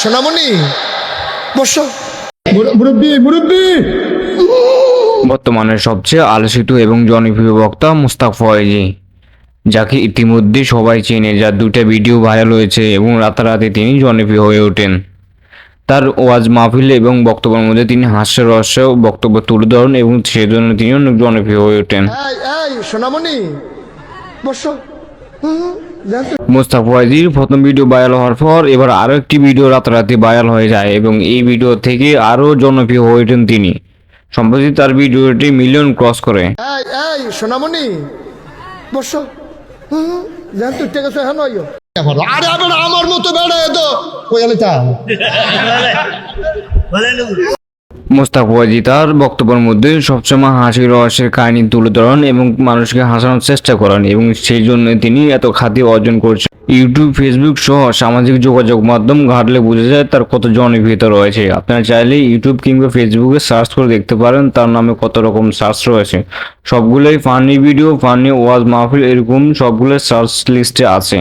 সোনামণি বসো। মুরব্বী মুরব্বী। বর্তমানে সবচেয়ে আলোচিত এবং জনপ্রিয় বক্তা মুস্তাক ফয়েজি যাকে ইতিমধ্যে সবাই চেনে যার দুটো ভিডিও ভাইরাল হয়েছে এবং রাতারাতি তিনি জনপ্রিয় হয়ে ওঠেন। তার ওয়াজ মাহফিল এবং বক্তব্যের মধ্যে তিনি হাস্য রহস্য বক্তব্য তুলে ধরেন এবং সেজন্য তিনি অনেক জনপ্রিয় হয়ে ওঠেন। সোনামণি বসো। মুস্তাক ফয়েজির প্রথম ভিডিও ভাইরাল হওয়ার পর এবার আরও একটি ভিডিও রাতারাতি ভাইরাল হয়ে যায় এবং এই ভিডিও থেকে আরও জনপ্রিয় হয়ে ওঠেন তিনি। সম্প্রতি তার ভিডিওটি মিলিয়ন ক্রস করে। এই এই সোনামণি বসো। হুম, দেখ তো ঠিক আছে হ্যাঁ নয় আরে আমার মতো বেড়ে তো? কই মোস্তাক ফয়েজি তার বক্তব্যের মধ্যে সবসময় হাসি রহস্যের কাহিনী তুলে ধরেন এবং মানুষকে হাসানোর চেষ্টা করেন এবং সেই জন্য তিনি এত খ্যাতি অর্জন করছেন। ইউটিউব, ফেসবুক সহ সামাজিক যোগাযোগ মাধ্যম ঘাটলে বোঝা যায় তার কত জনপ্রিয়তা রয়েছে। আপনারা চাইলে ইউটিউব কিংবা ফেসবুকে সার্চ করে দেখতে পারেন তার নামে কত রকম সার্চ রয়েছে। সবগুলোই ফানি ভিডিও, ফানি ওয়াজ মাহফিল এরকম সবগুলো সার্চ লিস্টে আছে।